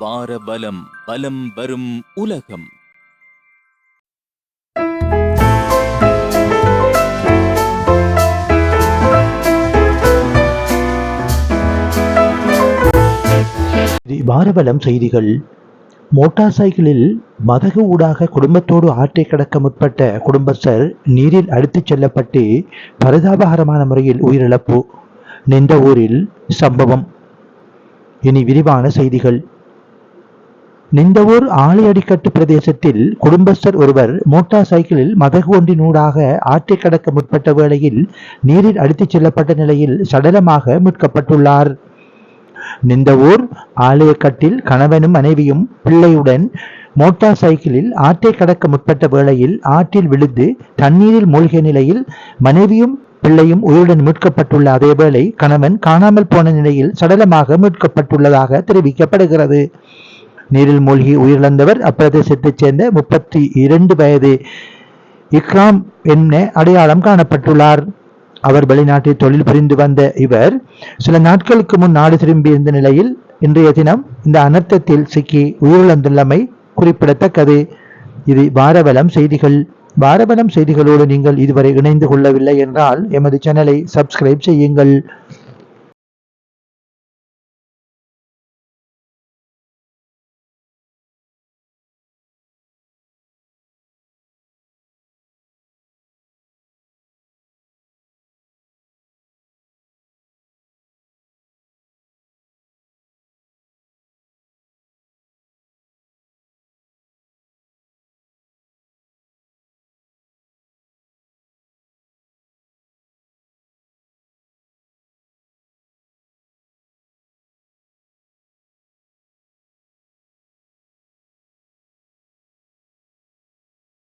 பாரபலம் பலம் வரும் உலகம். வாரபலம் செய்திகள். மோட்டார் சைக்கிளில் மதகு ஊடாக குடும்பத்தோடு ஆற்றை கடக்க முற்பட்ட குடும்பஸ்தர் நீரில் அடித்துச் செல்லப்பட்டு பரிதாபகரமான முறையில் உயிரிழப்பு. நின்ற ஊரில் சம்பவம். இனி விரிவான செய்திகள். நிந்தவூர் ஆலையடிக்கட்டு பிரதேசத்தில் குடும்பஸ்தர் ஒருவர் மோட்டார் சைக்கிளில் மதகு ஒன்றினூடாக ஆற்றை கடக்க முற்பட்ட வேளையில் நீரில் அடித்துச் செல்லப்பட்ட நிலையில் சடலமாக மீட்கப்பட்டுள்ளார். நிந்தவூர் ஆலயக்கட்டில் கணவனும் மனைவியும் பிள்ளையுடன் மோட்டார் சைக்கிளில் ஆற்றை கடக்க முற்பட்ட வேளையில் ஆற்றில் விழுந்து தண்ணீரில் மூழ்கிய நிலையில் மனைவியும் பிள்ளையும் உயிருடன் மீட்கப்பட்டுள்ள அதேவேளை கணவன் காணாமல் போன நிலையில் சடலமாக மீட்கப்பட்டுள்ளதாக தெரிவிக்கப்படுகிறது. நீரில் மூழ்கி உயிரிழந்தவர். அப்பிரதேசத்தைச் சேர்ந்த முப்பத்தி இரண்டு வயது இக்ராம் என்ன அடையாளம் காணப்பட்டுள்ளார். அவர் வெளிநாட்டில் தொழில் புரிந்து வந்த இவர் சில நாட்களுக்கு முன் நாடு திரும்பியிருந்த நிலையில் இன்றைய தினம் இந்த அனர்த்தத்தில் சிக்கி உயிரிழந்துள்ளமை குறிப்பிடத்தக்கது. இது வாரவலம் செய்திகள். வாரவலம் செய்திகளோடு நீங்கள் இதுவரை இணைந்து கொள்ளவில்லை என்றால் எமது சேனலை சப்ஸ்கிரைப் செய்யுங்கள்.